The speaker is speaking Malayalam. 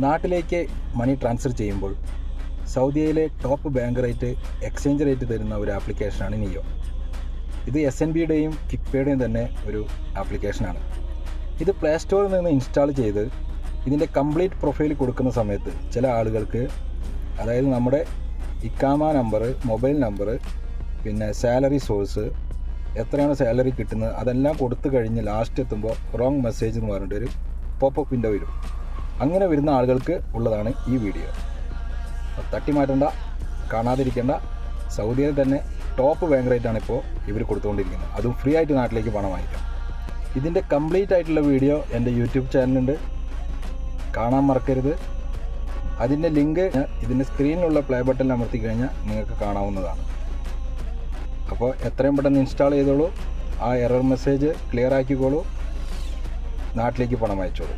നാട്ടിലേക്ക് മണി ട്രാൻസ്ഫർ ചെയ്യുമ്പോൾ സൗദിയയിലെ top bank rate exchange rate തരുന്ന ഒരു ആപ്ലിക്കേഷനാണ് നിയോ ഇത് എസ് എൻ ബിയുടെയും കിക്പേയുടെയും തന്നെ ഒരു ആപ്ലിക്കേഷനാണ് ഇത് പ്ലേ സ്റ്റോറിൽ നിന്ന് ഇൻസ്റ്റാൾ ചെയ്ത് ഇതിന്റെ കംപ്ലീറ്റ് പ്രൊഫൈൽ കൊടുക്കുന്ന സമയത്ത് ചില ആളുകൾക്ക് അതായത് നമ്മുടെ ഇക്കാമ നമ്പർ മൊബൈൽ നമ്പർ പിന്നെ സാലറി സോഴ്സ് എത്രയാണ് സാലറി കിട്ടുന്നത് അതെല്ലാം കൊടുത്തു കഴിഞ്ഞ് ലാസ്റ്റ് എത്തുമ്പോൾ റോങ് മെസ്സേജ് എന്ന് പറഞ്ഞിട്ടൊരു പോപ്പ് വിൻഡോ വരും. അങ്ങനെ വരുന്ന ആളുകൾക്ക് ഉള്ളതാണ് ഈ വീഡിയോ. തട്ടി മാറ്റണ്ട കാണാതിരിക്കേണ്ട. സൗദിയിൽ തന്നെ ടോപ്പ് ബാങ്ക് റേറ്റാണ് ഇപ്പോൾ ഇവർ കൊടുത്തുകൊണ്ടിരിക്കുന്നത്. അതും ഫ്രീ ആയിട്ട് നാട്ടിലേക്ക് പണം വാങ്ങിക്കാം ഇതിന്റെ കംപ്ലീറ്റ് ആയിട്ടുള്ള വീഡിയോ എന്റെ യൂട്യൂബ് ചാനലുണ്ട് കാണാൻ മറക്കരുത്. അതിന്റെ ലിങ്ക് ഇതിന്റെ സ്ക്രീനിലുള്ള പ്ലേ ബട്ടൺ അമർത്തി കഴിഞ്ഞാൽ നിങ്ങൾക്ക് കാണാവുന്നതാണ്. അപ്പോൾ എത്രയും പെട്ടെന്ന് ഇൻസ്റ്റാൾ ചെയ്തോളൂ. ആ എറർ മെസ്സേജ് ക്ലിയർ ആക്കിക്കോളൂ. നാട്ടിലേക്ക് പണം അയച്ചോളൂ.